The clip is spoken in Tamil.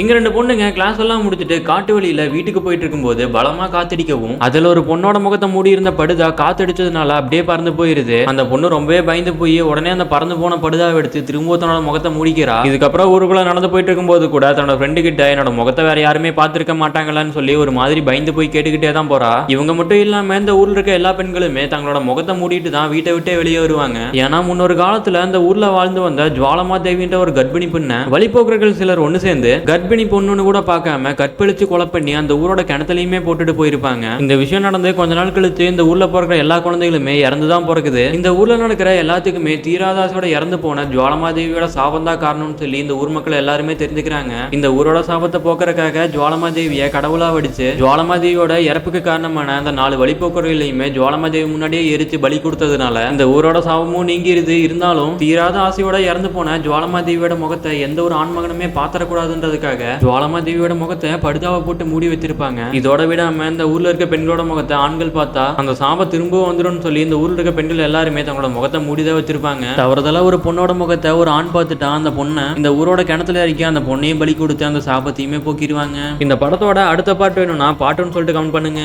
இங்க ரெண்டு பொண்ணுங்க கிளாஸ் எல்லாம் முடிச்சுட்டு காட்டு வழியில வீட்டுக்கு போயிட்டு இருக்கும்போது பலமா காத்தடிக்கவும் அதுல ஒரு பொண்ணோட முகத்தை மூடி இருந்த படுதா காத்தடிச்சதுனால அப்படியே பறந்து போயிருது. அந்த பொண்ணு ரொம்பவே பயந்து போய் உடனே அந்த பறந்து போன படுதாவை எடுத்து திரும்ப தன்னோட முகத்தை மூடிக்கிறா. இதுக்கப்புறம் ஊருக்குள்ள நடந்து போயிட்டு இருக்கும்போது கூட தன்னோட ஃப்ரெண்டு கிட்ட என்னோட முகத்தை வேற யாருமே பார்த்திருக்க மாட்டாங்களான்னு சொல்லி ஒரு மாதிரி பயந்து போய் கேட்டுக்கிட்டே தான் போறா. இவங்க மட்டும் இல்லாம இந்த ஊர்ல இருக்க எல்லா பெண்களுமே தங்களோட முகத்தை மூடிட்டு தான் வீட்டை விட்டே வெளியே வருவாங்க. ஏன்னா முன்னொரு காலத்துல அந்த ஊர்ல வாழ்ந்து வந்த ஜுவாலமா தேவின்ற ஒரு கர்ப்பிணி பெண்ணை வழிபோக்கர்கள் சிலர் ஒன்னு சேர்ந்து கர்ப்பிணி பொண்ணுன்னு கூட பார்க்காம கற்பழிச்சு கொலை பண்ணி அந்த ஊரோட கிணத்துலயுமே போட்டுட்டு போயிருப்பாங்க. இந்த விஷயம் நடந்து கொஞ்ச நாள் கழித்து இந்த ஊர்ல பிறக்கிற எல்லா குழந்தைகளுமே இறந்து தான் பிறக்குது. இந்த ஊர்ல நடக்கிற எல்லாத்துக்குமே தீராதாசோட இறந்து போன ஜுவாலமாதேவியோட சாபம் தான் காரணம்னு சொல்லி இந்த ஊர் மக்கள் எல்லாருமே தெரிஞ்சுக்கிறாங்க. இந்த ஊரோட சாபத்தை போக்குறதுக்காக ஜுவாலமாதேவியை கடவுளா வடிச்சு ஜுவாலமாதேவியோட இறப்புக்கு காரணமான அந்த நாலு வழிபோக்குறையிலையுமே ஜுவாலமாதேவி முன்னாடியே எரிச்சு பலி கொடுத்ததுனால இந்த ஊரோட சாபமும் நீங்கிருது. இருந்தாலும் தீராத ஆசையோட இறந்து போன ஜுவாலமாதேவியோட முகத்தை எந்த ஒரு ஆண்மகனுமே பாத்திரக்கூடாதுன்றதுக்காக ஜுவாலமாதேவியோட முகத்தை படுதாவை போட்டு மூடி வச்சிருப்பாங்க இதோட விடாம இந்த ஊர்ல இருக்க பெண்களோட முகத்தை ஆண்கள் பார்த்தா அந்த சாபம் திரும்பவும் வந்துடும் சொல்லி இந்த ஊர்ல இருக்க பெண்கள் எல்லாருமே தங்களோட முகத்தை மூடிதான் வச்சிருப்பாங்க தவறுதலா ஒரு பொண்ணோட முகத்தை ஒரு ஆண் பார்த்துட்டா அந்த பொண்ணை இந்த ஊரோட கிணத்துல இறக்கி அந்த பொண்ணையும் பலி கொடுத்து அந்த சாபத்தையுமே போக்கிடுவாங்க இந்த படத்தோட அடுத்த பாட்டு வேணும்னா பாட்டுன்னு சொல்லிட்டு கமெண்ட் பண்ணுங்க.